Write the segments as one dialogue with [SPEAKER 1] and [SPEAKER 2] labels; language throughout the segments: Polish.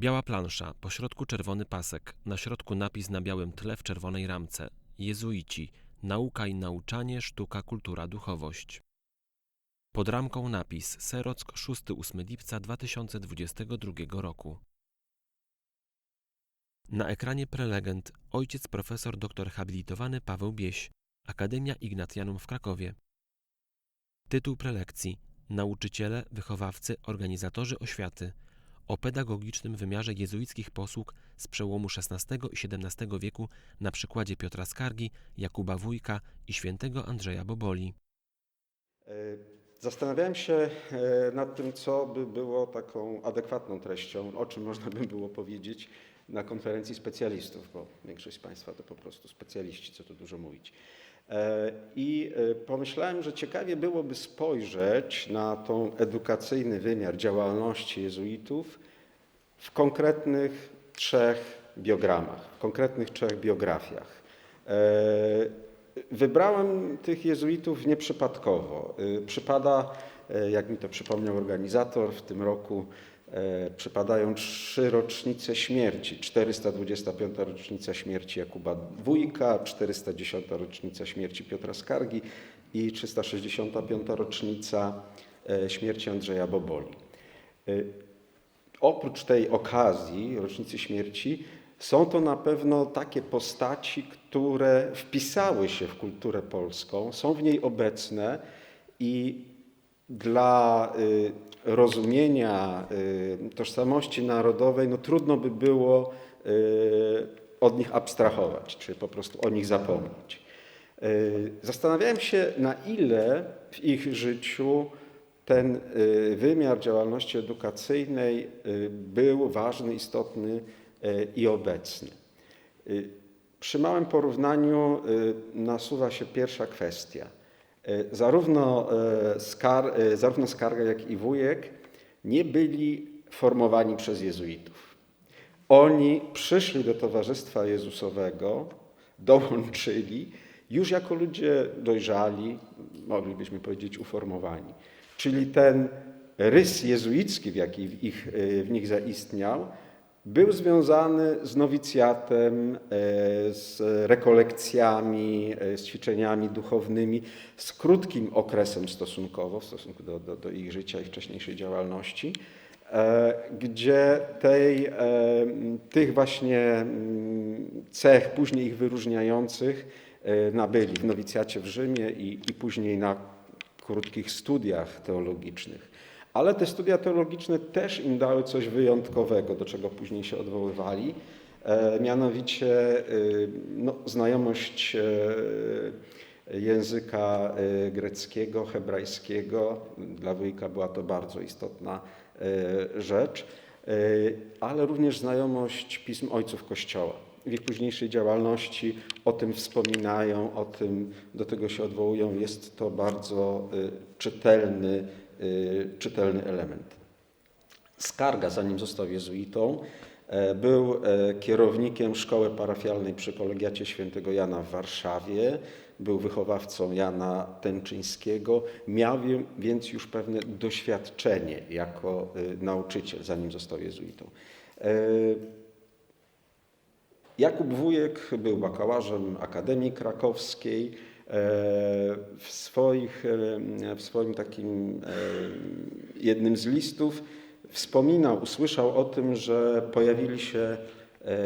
[SPEAKER 1] Biała plansza, po środku czerwony pasek, na środku napis na białym tle w czerwonej ramce. Jezuici. Nauka i nauczanie, sztuka, kultura, duchowość. Pod ramką napis Serock 6-8 lipca 2022 roku. Na ekranie prelegent ojciec profesor dr habilitowany Paweł Bieś, Akademia Ignatianum w Krakowie. Tytuł prelekcji Nauczyciele, wychowawcy, organizatorzy oświaty o pedagogicznym wymiarze jezuickich posług z przełomu XVI i XVII wieku na przykładzie Piotra Skargi, Jakuba Wójka i świętego Andrzeja Boboli.
[SPEAKER 2] E, Zastanawiałem się e, nad tym, co by było taką adekwatną treścią, o czym można by było powiedzieć na konferencji specjalistów, bo większość z Państwa to po prostu specjaliści, co tu dużo mówić. E, I pomyślałem, że ciekawie byłoby spojrzeć na tą edukacyjny wymiar działalności jezuitów w konkretnych trzech biogramach, w konkretnych trzech biografiach. Wybrałem tych jezuitów nieprzypadkowo. Przypada, jak mi to przypomniał organizator, w tym roku przypadają trzy rocznice śmierci. 425. rocznica śmierci Jakuba Wójka, 410. rocznica śmierci Piotra Skargi i 365. rocznica śmierci Andrzeja Boboli. Oprócz tej okazji, rocznicy śmierci, są to na pewno takie postaci, które wpisały się w kulturę polską, są w niej obecne i dla y, rozumienia y, tożsamości narodowej no, trudno by było y, od nich abstrahować, czy po prostu o nich zapomnieć. Zastanawiałem się, na ile w ich życiu ten wymiar działalności edukacyjnej był ważny, istotny i obecny. Przy małym porównaniu nasuwa się pierwsza kwestia. Zarówno, skar, zarówno Skarga, jak i Wujek nie byli formowani przez jezuitów. Oni przyszli do Towarzystwa Jezusowego, dołączyli już jako ludzie dojrzali, moglibyśmy powiedzieć uformowani. Czyli ten rys jezuicki, w jaki ich, w nich zaistniał, był związany z nowicjatem, e, z rekolekcjami, e, z ćwiczeniami duchownymi, z krótkim okresem stosunkowo w stosunku do, do, do ich życia i wcześniejszej działalności, e, gdzie tej, tych właśnie cech później ich wyróżniających nabyli w nowicjacie w Rzymie i, i później na krótkich studiach teologicznych. Ale te studia teologiczne też im dały coś wyjątkowego, do czego później się odwoływali, e, mianowicie e, no, znajomość e, języka greckiego, hebrajskiego. Dla wujka była to bardzo istotna rzecz, ale również znajomość pism ojców Kościoła. W ich późniejszej działalności o tym wspominają, o tym do tego się odwołują. Jest to bardzo czytelny Y, czytelny element. Skarga, zanim został jezuitą, e, był e, kierownikiem szkoły parafialnej przy kolegiacie świętego Jana w Warszawie, był wychowawcą Jana Tęczyńskiego, miał więc już pewne doświadczenie jako y, nauczyciel, zanim został jezuitą. E, Jakub Wujek był bakalarzem Akademii Krakowskiej, w, swoich, w swoim takim jednym z listów wspominał, usłyszał o tym, że pojawili się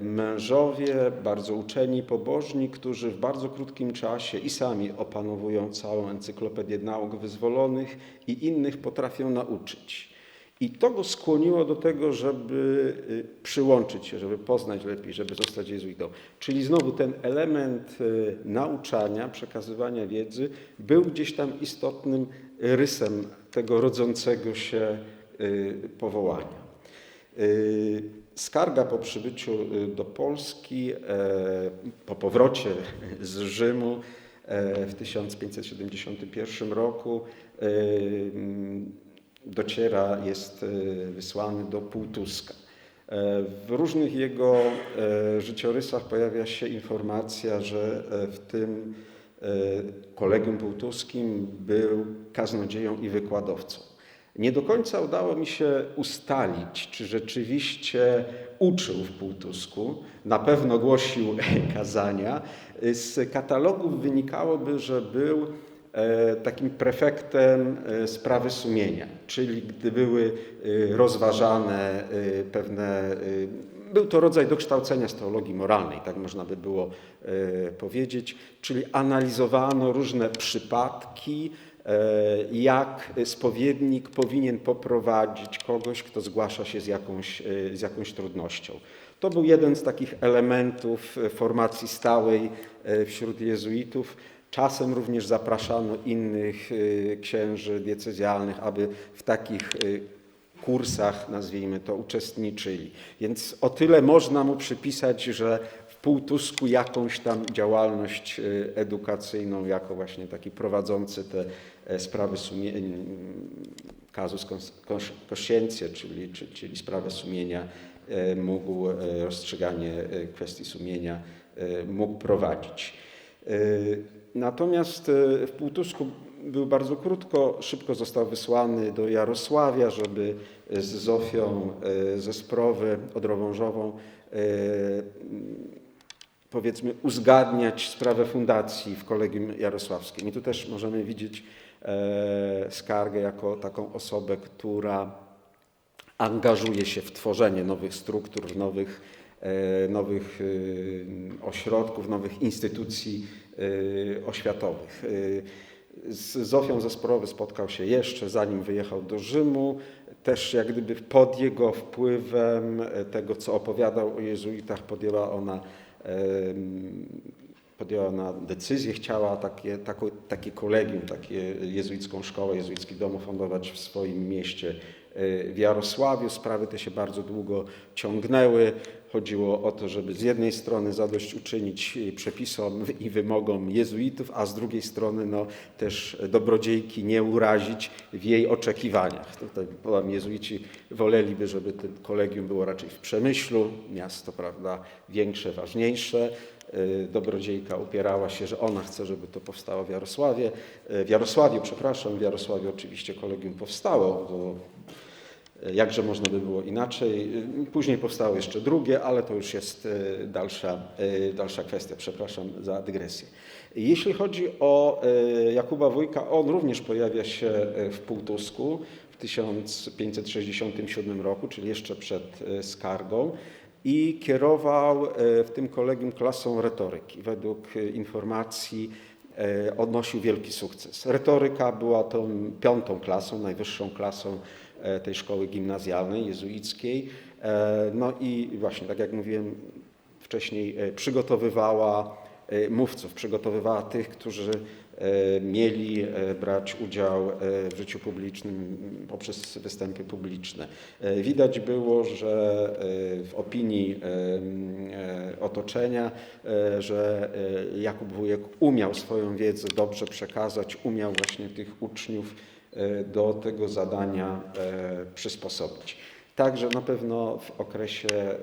[SPEAKER 2] mężowie, bardzo uczeni, pobożni, którzy w bardzo krótkim czasie i sami opanowują całą encyklopedię nauk wyzwolonych i innych potrafią nauczyć. I to go skłoniło do tego, żeby y, przyłączyć się, żeby poznać lepiej, żeby zostać jezuitą. Czyli znowu ten element y, nauczania, przekazywania wiedzy był gdzieś tam istotnym rysem tego rodzącego się y, powołania. Skarga po przybyciu do Polski, e, po powrocie z Rzymu e, w 1571 roku dociera, jest e, wysłany do Półtuska. E, w różnych jego e, życiorysach pojawia się informacja, że w tym kolegium półtuskim był kaznodzieją i wykładowcą. Nie do końca udało mi się ustalić, czy rzeczywiście uczył w Półtusku. Na pewno głosił kazania. Z katalogów wynikałoby, że był takim prefektem e, sprawy sumienia, czyli gdy były e, rozważane pewne był to rodzaj dokształcenia z teologii moralnej, tak można by było powiedzieć, czyli analizowano różne przypadki, E, jak spowiednik powinien poprowadzić kogoś, kto zgłasza się z jakąś, e, z jakąś trudnością. To był jeden z takich elementów formacji stałej e, wśród jezuitów. Czasem również zapraszano innych księży diecezjalnych, aby w takich kursach, nazwijmy to, uczestniczyli. Więc o tyle można mu przypisać, że Półtusku jakąś tam działalność e, edukacyjną, jako właśnie taki prowadzący te e, sprawy sumienia, kazus conscientia, czyli, czyli, sprawę sumienia, e, mógł rozstrzyganie kwestii sumienia mógg prowadzić. Natomiast w Półtusku był bardzo krótko, szybko został wysłany do Jarosławia, żeby z Zofią ze Sprowy odrowążową powiedzmy uzgadniać sprawę fundacji w Kolegium Jarosławskim. I tu też możemy widzieć e, skargę jako taką osobę, która angażuje się w tworzenie nowych struktur, nowych, e, nowych e, ośrodków, nowych instytucji oświatowych. Z Zofią Zesporowy spotkał się jeszcze zanim wyjechał do Rzymu. Też jak gdyby pod jego wpływem tego, co opowiadał o jezuitach, podjęła ona podjęła ona decyzję, chciała takie, takie, takie kolegium, takie jezuicką szkołę, jezuicki dom fundować w swoim mieście e, w Jarosławiu. Sprawy te się bardzo długo ciągnęły. Chodziło o to, żeby z jednej strony zadośćuczynić przepisom i wymogom jezuitów, a z drugiej strony no, też dobrodziejki nie urazić w jej oczekiwaniach. Tutaj powiem, jezuici woleliby, żeby to kolegium było raczej w Przemyślu, miasto prawda, większe, ważniejsze. E, dobrodziejka upierała się, że ona chce, żeby to powstało w Jarosławie. E, w Jarosławiu, przepraszam, w Jarosławiu oczywiście kolegium powstało, bo Jakże można by było inaczej? Później powstało jeszcze drugie, ale to już jest dalsza, dalsza kwestia. Przepraszam za dygresję. Jeśli chodzi o Jakuba Wójka, on również pojawia się w Półtusku w 1567 roku, czyli jeszcze przed skargą i kierował w tym kolegium klasą retoryki. Według informacji odnosił wielki sukces. Retoryka była tą piątą klasą, najwyższą klasą E, tej szkoły gimnazjalnej, jezuickiej. E, no i właśnie, tak jak mówiłem wcześniej, e, przygotowywała mówców, przygotowywała tych, którzy mieli brać udział w życiu publicznym poprzez występy publiczne. Widać było, że w opinii otoczenia, że Jakub Wujek umiał swoją wiedzę dobrze przekazać, umiał właśnie tych uczniów E, do tego zadania e, przysposobić. Także na pewno w okresie e,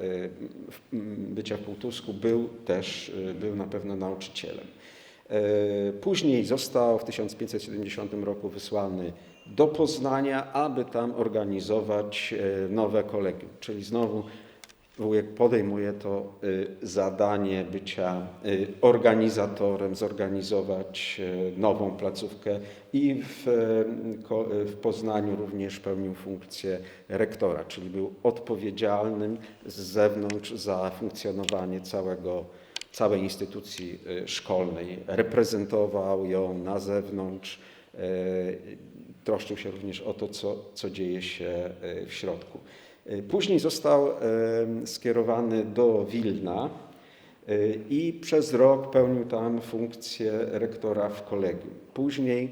[SPEAKER 2] bycia w Półtusku był też, był na pewno nauczycielem. Później został w 1570 roku wysłany do Poznania, aby tam organizować nowe kolegium, czyli znowu Wujek podejmuje to y, zadanie bycia y, organizatorem, zorganizować y, nową placówkę i w, w Poznaniu również pełnił funkcję rektora, czyli był odpowiedzialnym z zewnątrz za funkcjonowanie całego, całej instytucji szkolnej. Reprezentował ją na zewnątrz, troszczył się również o to, co, co dzieje się w środku. Później został skierowany do Wilna e, i przez rok pełnił tam funkcję rektora w kolegium. Później,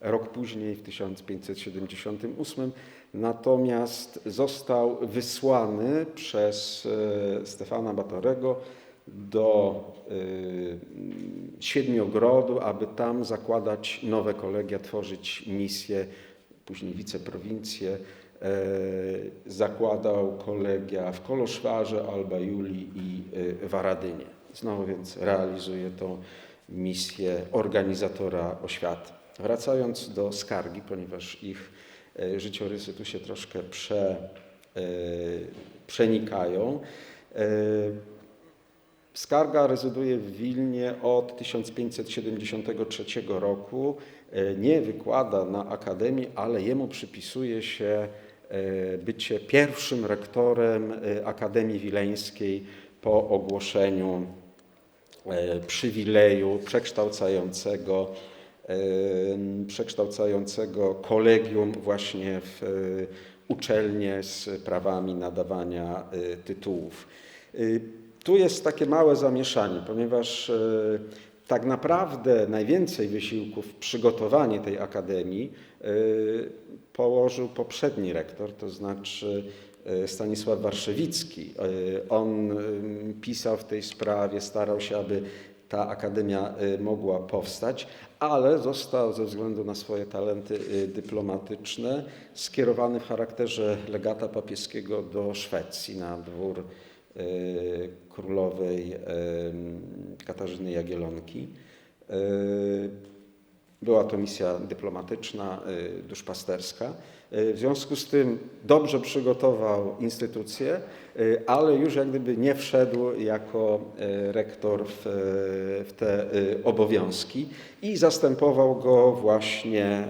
[SPEAKER 2] rok później, w 1578, natomiast został wysłany przez e, Stefana Batorego do e, Siedmiogrodu, aby tam zakładać nowe kolegia, tworzyć misje, później wiceprowincje E, zakładał kolegia w Koloszwarze, Alba Julii i e, Waradynie. Znowu więc realizuje tą misję organizatora oświaty. Wracając do skargi, ponieważ ich e, życiorysy tu się troszkę prze, e, przenikają. E, Skarga rezyduje w Wilnie od 1573 roku. E, Nie wykłada na akademii, ale jemu przypisuje się e, bycie pierwszym rektorem e, Akademii Wileńskiej po ogłoszeniu e, przywileju przekształcającego, e, przekształcającego kolegium właśnie w e, uczelnię z prawami nadawania e, tytułów. E, Tu jest takie małe zamieszanie, ponieważ e, tak naprawdę najwięcej wysiłków w przygotowanie tej akademii e, położył poprzedni rektor, to znaczy e, Stanisław Warszewicki. E, On pisał w tej sprawie, starał się, aby ta akademia mogła powstać, ale został ze względu na swoje talenty dyplomatyczne skierowany w charakterze legata papieskiego do Szwecji na dwór królowej e, Katarzyny Jagiellonki. E, Była to misja dyplomatyczna, duszpasterska. W związku z tym dobrze przygotował instytucję, ale już jak gdyby nie wszedł jako rektor w, w te obowiązki i zastępował go właśnie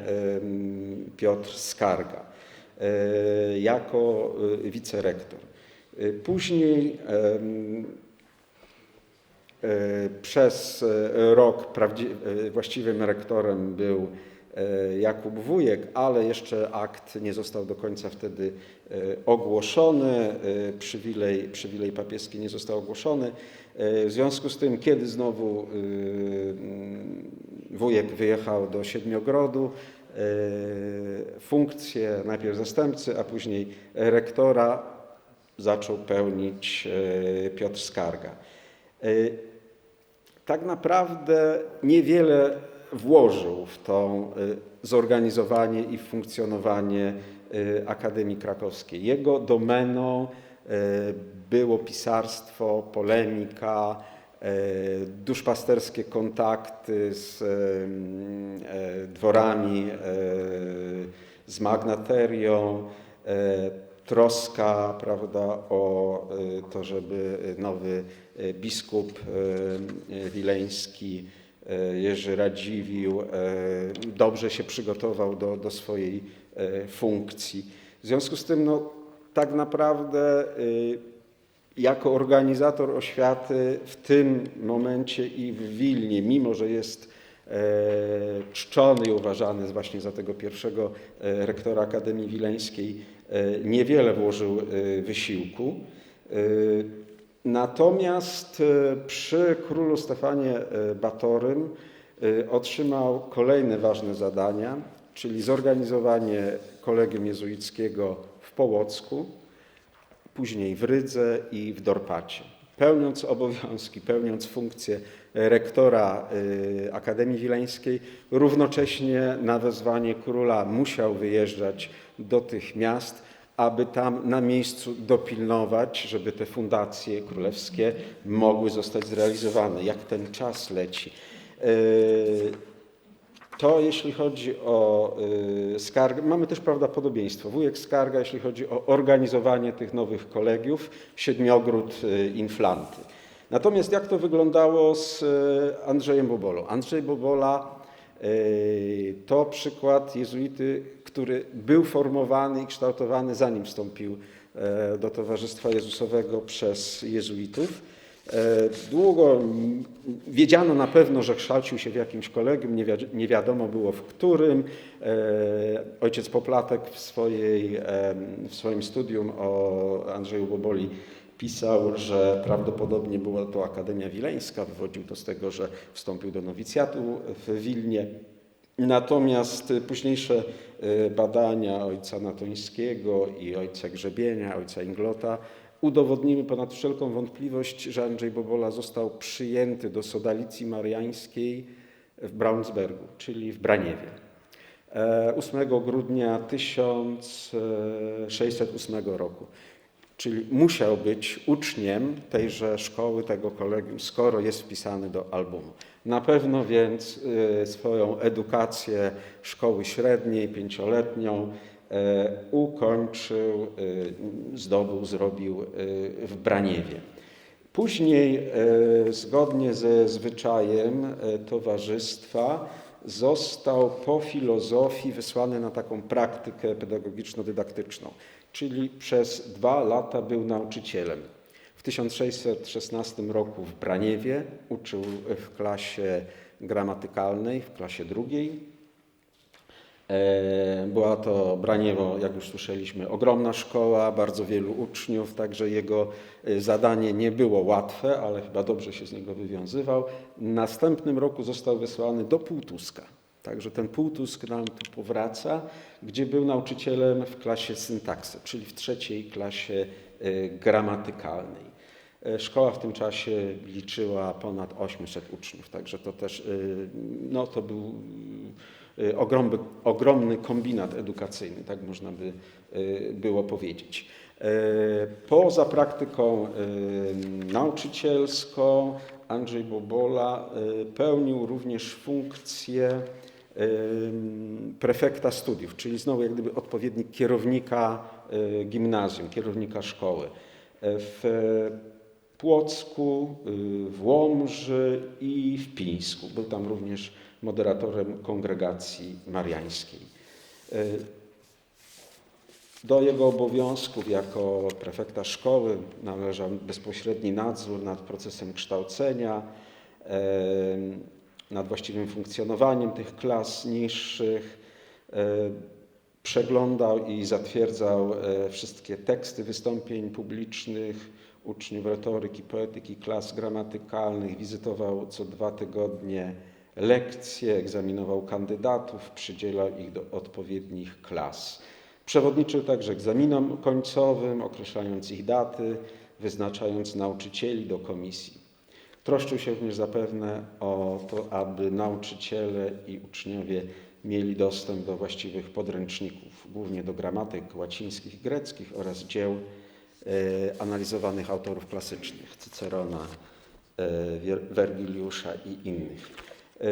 [SPEAKER 2] Piotr Skarga jako wicerektor. Y, Później E, Przez e, rok e, właściwym rektorem był Jakub Wujek, ale jeszcze akt nie został do końca wtedy ogłoszony, przywilej, przywilej papieski nie został ogłoszony. W związku z tym, kiedy znowu e, mm, Wujek wyjechał do Siedmiogrodu, funkcję najpierw zastępcy, a później rektora zaczął pełnić e, Piotr Skarga. E, tak naprawdę niewiele włożył w to y, zorganizowanie i funkcjonowanie Akademii Krakowskiej. Jego domeną było pisarstwo, polemika, duszpasterskie kontakty z dworami, z magnaterią, troska prawda, o y, to, żeby nowy y, biskup y, wileński Jerzy Radziwiłł y, dobrze się przygotował do, do swojej funkcji. W związku z tym no, tak naprawdę jako organizator oświaty w tym momencie i w Wilnie, mimo że jest e, czczony i uważany właśnie za tego pierwszego e, rektora Akademii Wileńskiej, niewiele włożył e, wysiłku. E, Natomiast e, przy królu Stefanie e, Batorym e, otrzymał kolejne ważne zadania, czyli zorganizowanie kolegium jezuickiego w Połocku, później w Rydze i w Dorpacie. Pełniąc obowiązki, pełniąc funkcję rektora Akademii Wileńskiej, równocześnie na wezwanie króla musiał wyjeżdżać do tych miast, aby tam na miejscu dopilnować, żeby te fundacje królewskie mogły zostać zrealizowane. Jak ten czas leci. Y, to jeśli chodzi o y, skargę, mamy też prawdopodobieństwo. Wujek Skarga, jeśli chodzi o organizowanie tych nowych kolegiów, Siedmiogród y, Inflanty. Natomiast jak to wyglądało z Andrzejem Bobolą? Andrzej Bobola to przykład jezuity, który był formowany i kształtowany zanim wstąpił e, do Towarzystwa Jezusowego przez jezuitów. E, Długo wiedziano na pewno, że kształcił się w jakimś kolegium, nie, wiad- nie wiadomo było w którym. E, Ojciec Poplatek w, swojej, w swoim studium o Andrzeju Boboli pisał, że prawdopodobnie była to Akademia Wileńska. Wywodził to z tego, że wstąpił do nowicjatu w Wilnie. Natomiast późniejsze e, badania ojca Natońskiego i ojca Grzebienia, ojca Inglota udowodniły ponad wszelką wątpliwość, że Andrzej Bobola został przyjęty do sodalicji mariańskiej w Braunsbergu, czyli w Braniewie. E, 8 grudnia 1608 roku. Czyli musiał być uczniem tejże szkoły, tego kolegium, skoro jest wpisany do albumu. Na pewno więc y, swoją edukację szkoły średniej, pięcioletnią, e, ukończył, e, zdobył, zrobił w Braniewie. Później, zgodnie ze zwyczajem towarzystwa, został po filozofii wysłany na taką praktykę pedagogiczno-dydaktyczną, czyli przez dwa lata był nauczycielem. W 1616 roku w Braniewie uczył w klasie gramatykalnej, w klasie drugiej. E, Była to Braniewo, jak już słyszeliśmy, ogromna szkoła, bardzo wielu uczniów, także jego e, zadanie nie było łatwe, ale chyba dobrze się z niego wywiązywał. W następnym roku został wysłany do Półtuska. Także ten Półtusk nam tu powraca, gdzie był nauczycielem w klasie syntaksy, czyli w trzeciej klasie e, gramatykalnej. E, Szkoła w tym czasie liczyła ponad 800 uczniów, także to też y, no, to był ogromny, ogromny kombinat edukacyjny, tak można by było powiedzieć. E, Poza praktyką nauczycielską Andrzej Bobola pełnił również funkcję prefekta studiów, czyli znowu jak gdyby odpowiednik kierownika y, gimnazjum, kierownika szkoły. W Płocku, y, w Łomży i w Pińsku. Był tam również moderatorem kongregacji mariańskiej. Y, Do jego obowiązków jako prefekta szkoły należał bezpośredni nadzór nad procesem kształcenia, nad właściwym funkcjonowaniem tych klas niższych. E, Przeglądał i zatwierdzał e, wszystkie teksty wystąpień publicznych uczniów retoryki, poetyki, klas gramatykalnych. Wizytował co dwa tygodnie lekcje, egzaminował kandydatów, przydzielał ich do odpowiednich klas. Przewodniczył także egzaminom końcowym, określając ich daty, wyznaczając nauczycieli do komisji. Troszczył się również zapewne o to, aby nauczyciele i uczniowie mieli dostęp do właściwych podręczników, głównie do gramatyk łacińskich, greckich oraz dzieł e, analizowanych autorów klasycznych, Cycerona, e, Wergiliusza i innych. E,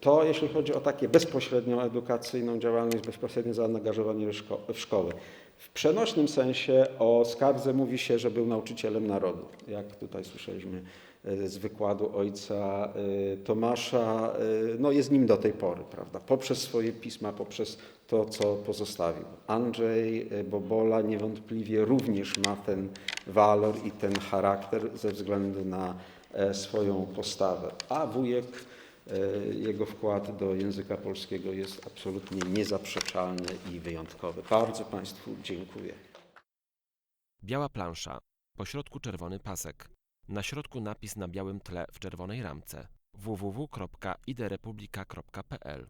[SPEAKER 2] To jeśli chodzi o takie bezpośrednią edukacyjną działalność, bezpośrednie zaangażowanie w szko- w szkołę. W przenośnym sensie o skardze mówi się, że był nauczycielem narodu. Jak tutaj słyszeliśmy z wykładu ojca e, Tomasza, e, no jest nim do tej pory, prawda? Poprzez swoje pisma, poprzez to, co pozostawił. Andrzej e, Bobola niewątpliwie również ma ten walor i ten charakter ze względu na e, swoją postawę. A wujek, e, jego wkład do języka polskiego jest absolutnie niezaprzeczalny i wyjątkowy. Bardzo Państwu dziękuję.
[SPEAKER 1] Biała plansza. Po środku czerwony pasek. Na środku napis na białym tle w czerwonej ramce. www.iderepublika.pl